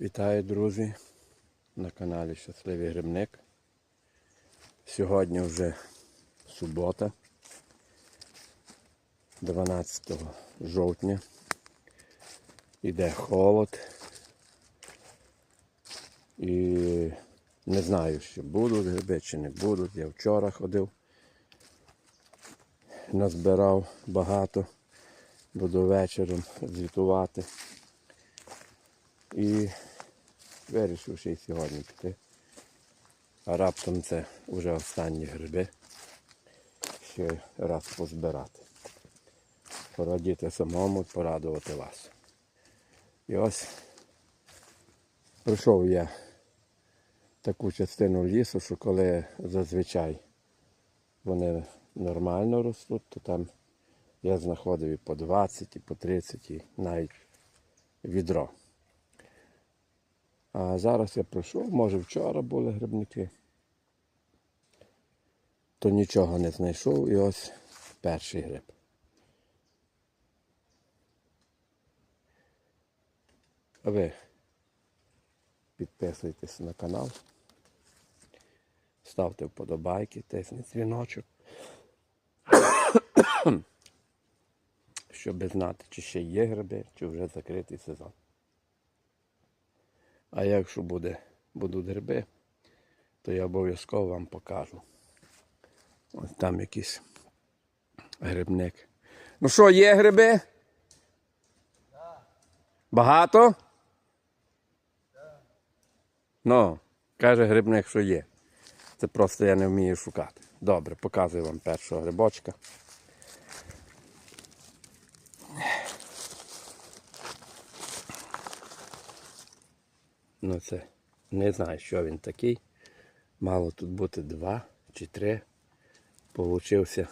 Вітаю, друзі, на каналі Щасливий Грибник. Сьогодні вже субота, 12 жовтня. Іде холод. І не знаю, чи будуть гриби, чи не будуть. Я вчора ходив, назбирав багато, буду вечором звітувати. І вирішив ще й сьогодні піти. А раптом це вже останні гриби. Ще раз позбирати. Порадіти самому, порадувати вас. І ось пройшов я таку частину лісу, що коли зазвичай вони нормально ростуть, то там я знаходив і по 20, і по 30, і навіть відро. А зараз я пройшов, може вчора були грибники. То нічого не знайшов і ось перший гриб. А ви підписуйтесь на канал, ставте вподобайки, тисніть дзвіночок, щоб знати, чи ще є гриби, чи вже закритий сезон. А якщо буде, будуть гриби, то я обов'язково вам покажу. Ось там якийсь грибник. Ну що, є гриби? Багато? Ну, каже грибник, що є. Це просто я не вмію шукати. Добре, показую вам першого грибочка. Ну це не знаю, що він такий. Мало тут бути два чи три. Получився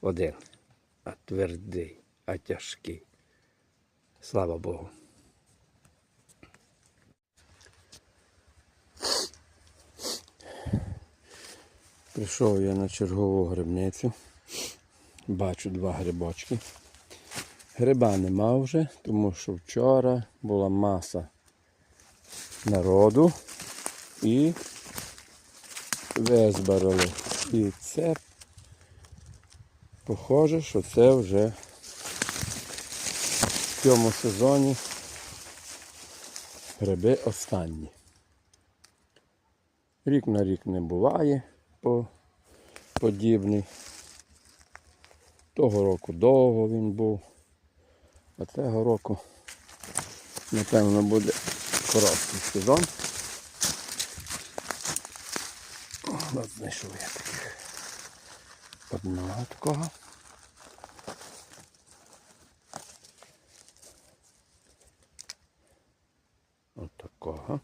один. А твердий, а тяжкий. Слава Богу. Прийшов я на чергову грибницю. Бачу два грибочки. Гриба нема вже, тому що вчора була маса народу і визбирали. І це похоже, що це вже в цьому сезоні гриби останні. Рік на рік не буває по- подібний. Того року довго він був, а цього року, напевно, буде короткий сезон. От знайшов я таких одного такого. От такого.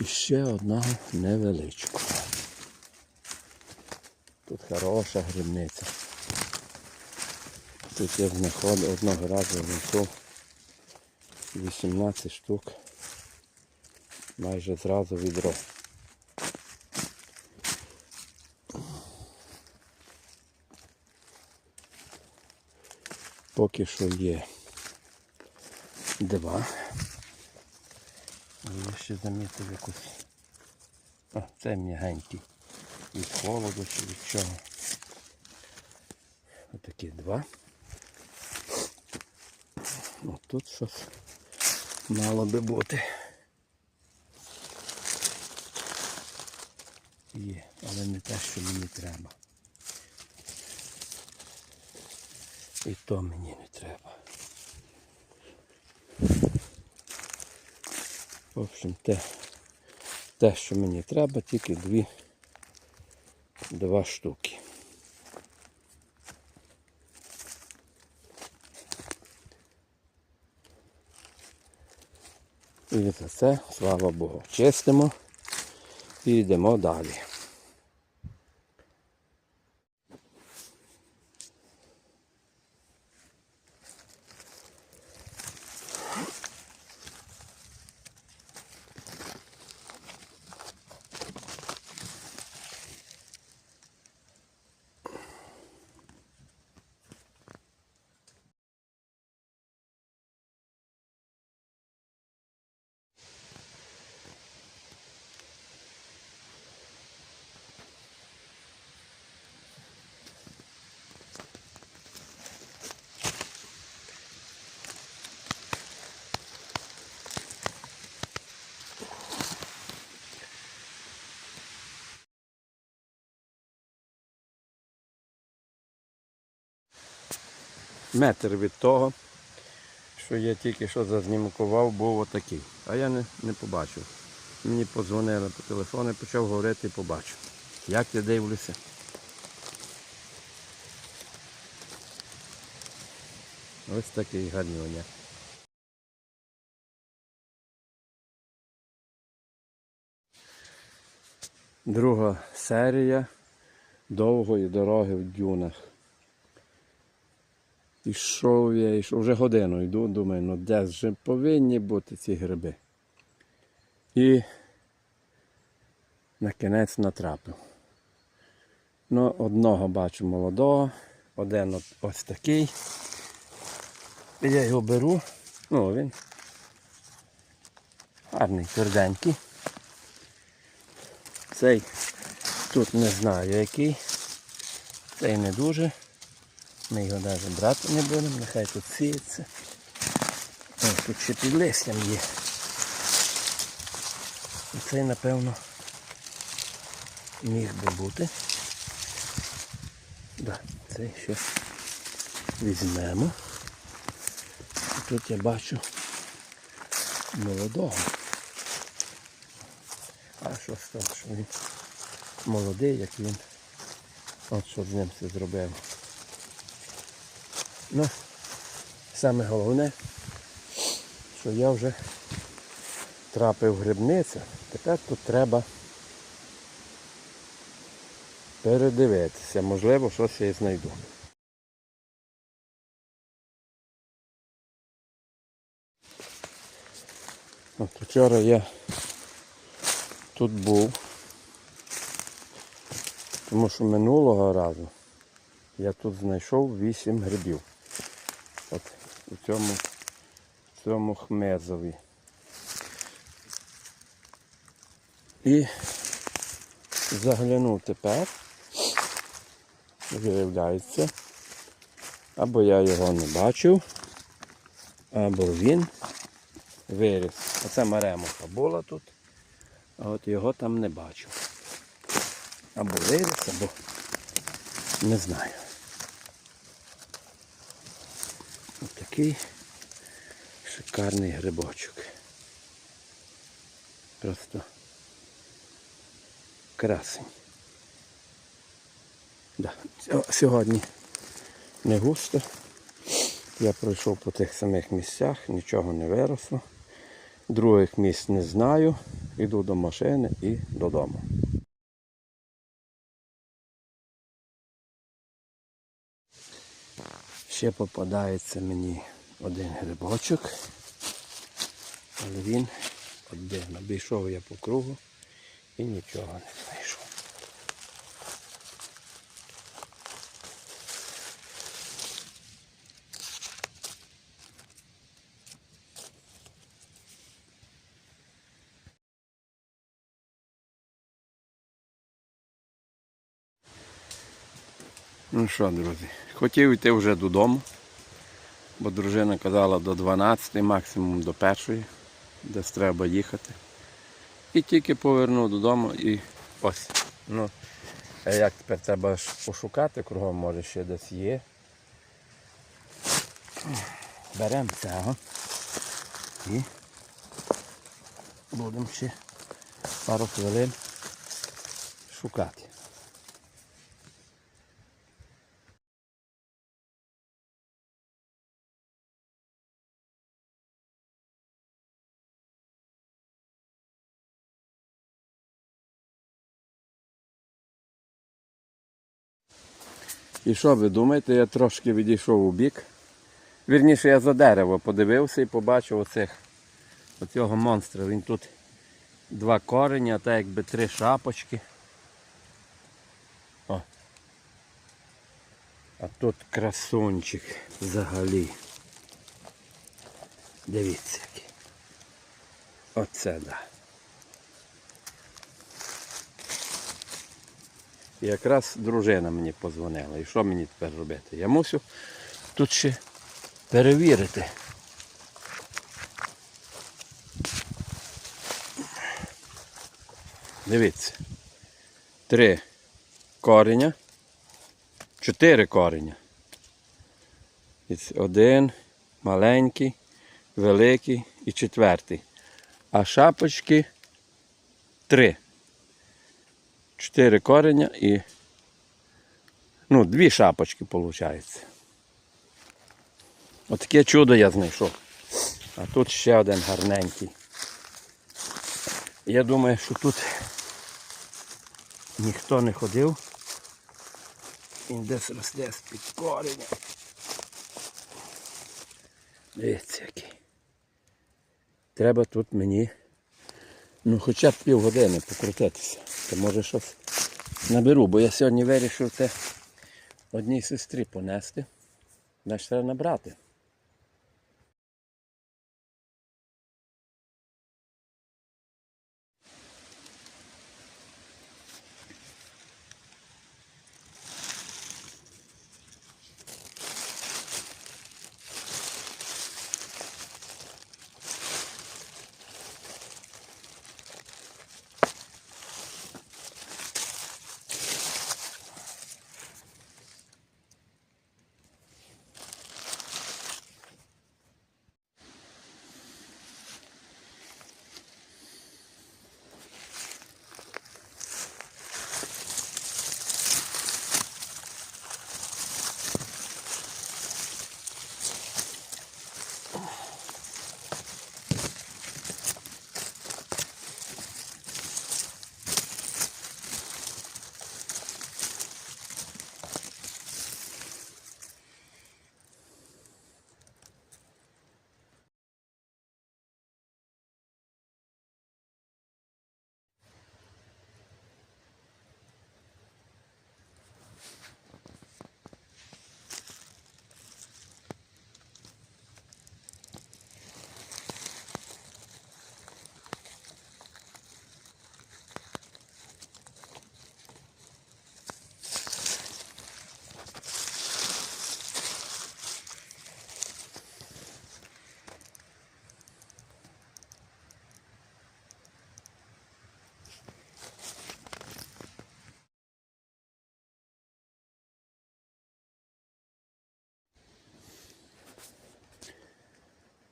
І ще одного невеличкого. Тут хороша грибниця. Тут я знаходив одного разу знайшов 18 штук. Майже зразу відро. Поки що є два. Я ще замітив якусь. А, це м'ягенький. Від холоду чи від чого. Отакі два. О, тут щось мало би бути. Є, але не те, що мені треба. І то мені не треба. В общем, те, те, що мені треба, тільки дві, два штуки. І за це, слава Богу, чистимо і йдемо далі. Метр від того, що я тільки що зазнімкував, був отакий. А я не, не побачив. Мені подзвонили по телефону, почав говорити і побачив. Як я дивлюся. Ось такий гарнюня. Друга серія довгої дороги в дюнах. Ішов я, ішов, вже годину йду, думаю, ну де ж повинні бути ці гриби. І на кінець натрапив. Ну, одного бачу молодого, один от ось такий. Я його беру. Ну, він гарний, тверденький. Цей тут не знаю який. Цей не дуже. Ми його навіть брати не будемо, нехай тут сіється. Ось тут ще під листям є. І цей, напевно, міг би бути. Да, цей ще візьмемо. І тут я бачу молодого. А що з того, що він молодий, як він. От що з ним все зробив. Ну, саме головне, що я вже трапив в грибницю. Тепер тут треба передивитися. Можливо, щось я і знайду. От вчора я тут був, тому що минулого разу я тут знайшов 8 грибів. У цьому, в цьому хмезові. І заглянув тепер, виявляється, або я його не бачив, або він виріс. Оце маремуха була тут, а от його там не бачу. Або виріс, або не знаю. Ось такий шикарний грибочок. Просто красень. Да. Сьогодні не густо. Я пройшов по тих самих місцях, нічого не виросло. Других місць не знаю. Йду до машини і додому. Ще попадається мені один грибочок, але він один. Обійшов я по кругу і нічого не знайшов. Ну що, друзі, хотів йти вже додому, бо дружина казала до 12, максимум до 1, десь треба їхати. І тільки повернув додому і ось. Ну, як тепер треба пошукати кругом, може ще десь є. Беремо цього і будемо ще пару хвилин шукати. І що ви думаєте, я трошки відійшов у бік. Вірніше я за дерево подивився і побачив оцих, оцього монстра. Він тут два корені, а так якби три шапочки. О. А тут красунчик взагалі. Дивіться який. Оце да. І якраз дружина мені позвонила. І що мені тепер робити? Я мусю тут ще перевірити. Дивіться. Три кореня. Чотири кореня. Один, маленький, великий і четвертий. А шапочки три. Чотири кореня і. Ну, дві шапочки виходить. Отаке чудо я знайшов. А тут ще один гарненький. Я думаю, що тут ніхто не ходив. Він десь росте з-під кореня. Дивіться який. Треба тут мені ну хоча б півгодини покрутитися. То може щось наберу, бо я сьогодні вирішив це одній сестрі понести. Значить треба набрати.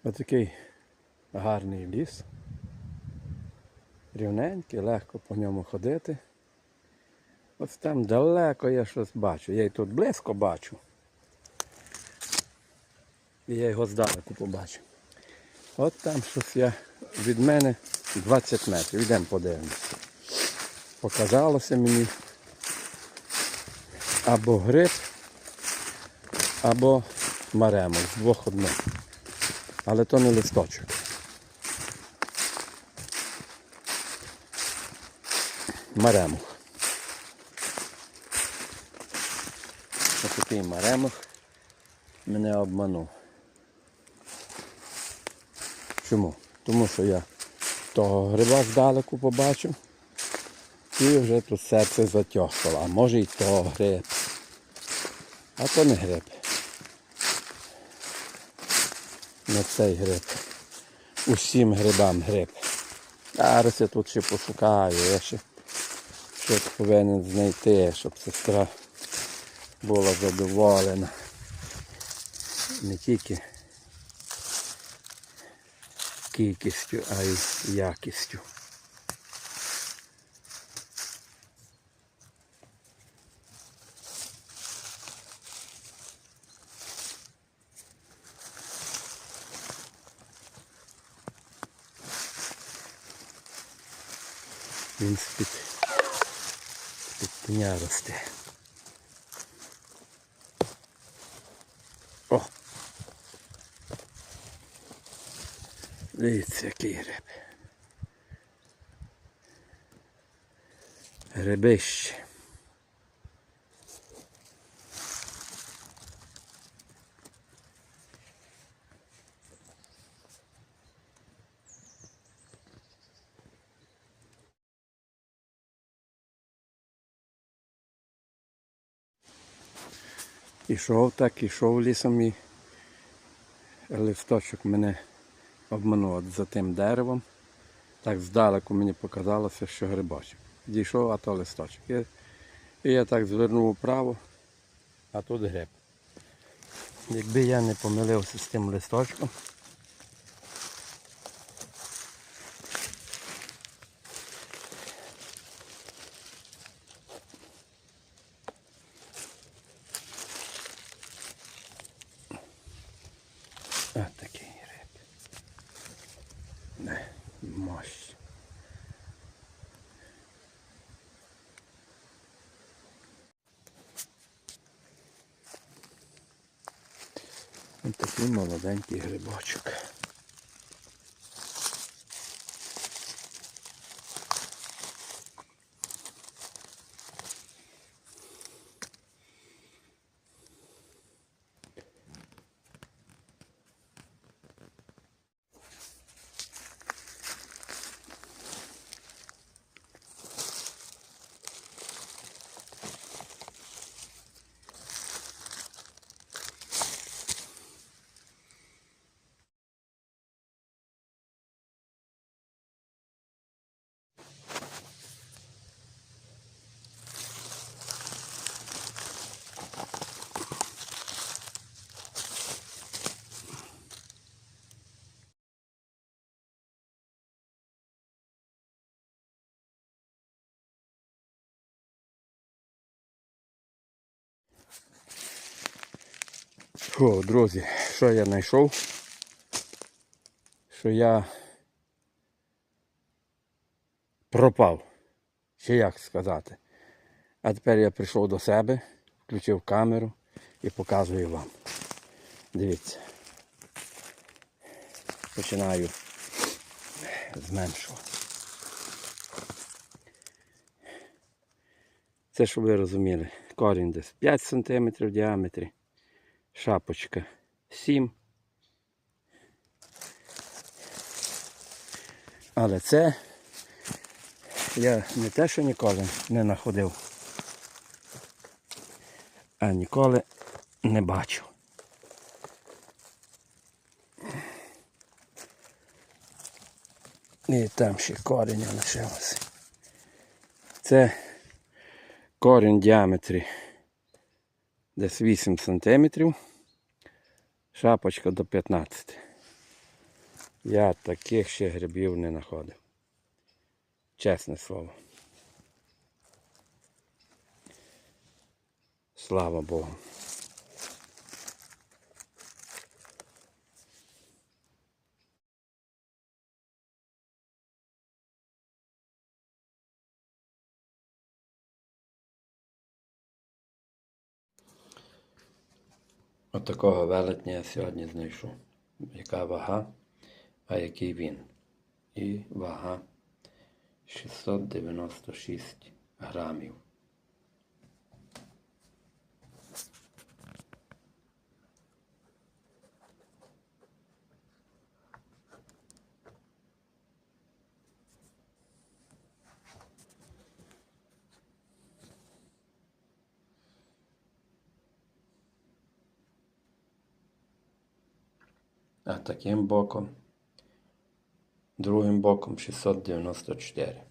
Отакий гарний ліс. Рівненький, легко по ньому ходити. Ось там далеко я щось бачу. Я і тут близько бачу. І я його здалеку побачу. От там щось я від мене 20 метрів. Йдемо подивимося. Показалося мені або гриб, або маремок. З двох одне. Але то не листочок. Маремух. Ось такий маремух мене обманув. Чому? Тому що я того гриба здалеку побачив і вже тут серце затьохало. А може і то гриб. А то не гриб. Не цей гриб. Усім грибам гриб. Зараз я тут ще пошукаю, я ще щось повинен знайти, щоб сестра була задоволена. Не тільки кількістю, а й якістю. Він з-під з-під росте. О! Дивіться, який гриб. Грибище. Ішов так, ішов лісом і листочок мене обманув за тим деревом. Так здалеку мені показалося, що грибочок. Дійшов, а то листочок. І, і я так звернув вправо, а тут гриб. Якби я не помилився з тим листочком. А такий риб. Не, мощь. Такий молоденький грибочок. О, друзі, що я знайшов? Що я пропав. Чи як сказати? А тепер я прийшов до себе, включив камеру і показую вам. Дивіться. Починаю зменшувати. Це, щоб ви розуміли, корінь десь 5 см в діаметрі шапочка 7. Але це я не те, що ніколи не знаходив, а ніколи не бачив. І там ще корінь лишилося. Це корінь діаметрі десь 8 сантиметрів. Шапочка до 15. Я таких ще грибів не знаходив. Чесне слово. Слава Богу. От велетня я сьогодні знайшов. Яка вага, а який він. І вага 696 грамів. А таким боком, другим боком 694.